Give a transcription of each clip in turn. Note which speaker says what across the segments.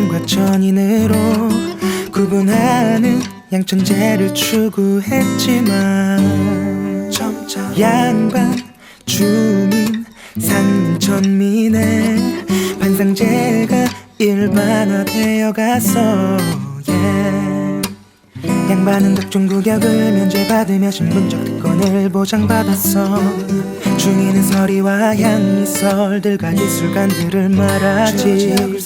Speaker 1: 양인과 천인으로 구분하는 양천제를 추구했지만 점차 양반 주민 상민천민의 반상제가 일반화되어 가서 yeah. 양반은 각종 구격을 면제받으며 신분적 특권을 보장받았어. 중위는 서리와 향미설들과 예술가들을 말하지.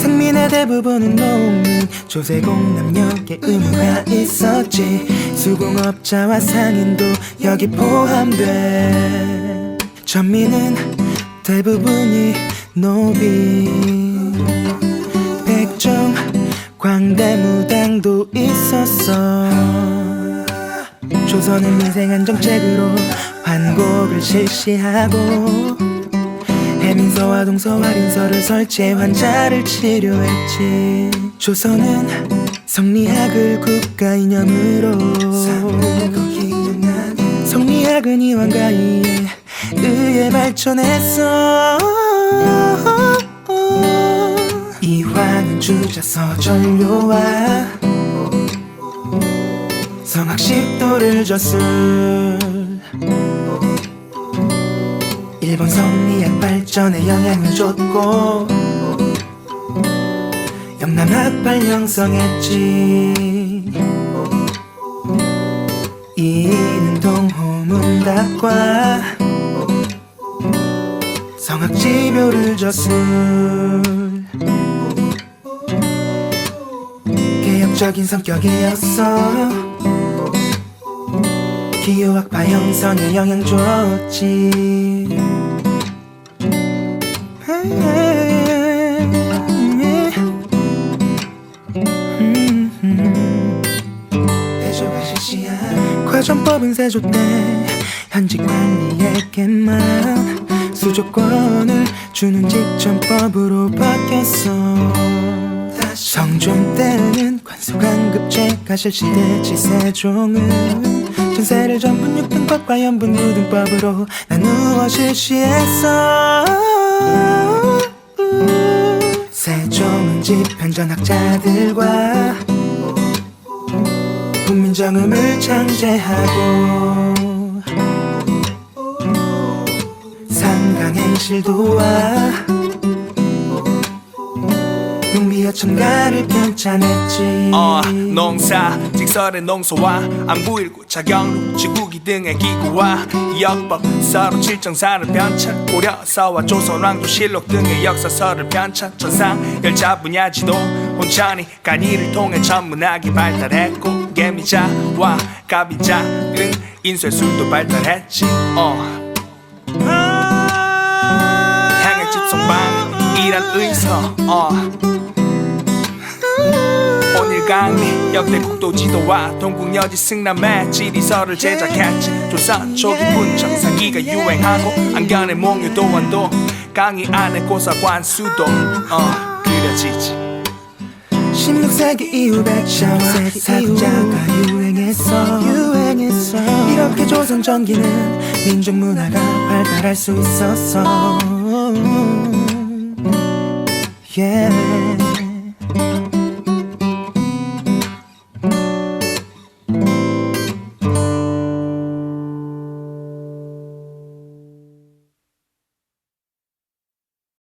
Speaker 1: 상민의 대부분은 농민 조세공 남녀의 의무가 있었지. 수공업자와 상인도 여기 포함돼. 전민은 대부분이 노비. 백정 광대무 당도 있었어. 조선은 민생안 정책으로 환곡을 실시하고 해민서와 동서와 린서를 설치해 환자를 치료했지. 조선은 성리학을 국가 이념으로 성리학은 이왕과 이에 의해 발전했어. 이화는 주자서 전료와 성악 십도를 줬을. 일본 성리학 발전에 영향을 줬고 영남 학발 형성했지. 이는 동호문답과 성악지묘를 줬을. 개혁적인 성격이었어 기호학파 형성에 영향 줬지. 대조가 실시한 과정법은 세조 때 현직 관리에게만 수조권을 주는 직전법으로 바뀌었어. 성종 때는 관수관급제가 실시됐지 세종은 전세를 전분 육등법과 연분 유등법으로 나누어 실시했어 세종은 집현전 학자들과 국민정음을 창제하고 상강행실도와 첨가를 편찬했지
Speaker 2: 어, 농사, 직설의 농소와 안부일구, 자경루, 지구기 등의 기구와 역법, 서로 칠정사를 편찬 고려서와 조선왕조 실록 등의 역사서를 편찬 천상, 열차 분야 지도 혼천이 간이를 통해 전문학이 발달했고 개미자와 가비자 등 인쇄술도 발달했지 어. 향약 집성방 이란 의서 어. 강리 역대 국도 지도와 동국여지 승남의 지리서를 제작했지. 조선 초기 분청사기가 유행하고 안견의 몽유 도 원도 강의 안에 고사관 수도 어 그려지지.
Speaker 1: 16세기 이후 백샤와 사자가 유행했어. 유행했어. 이렇게 조선 전기는 민족 문화가 발달할 수 있었어. Yeah.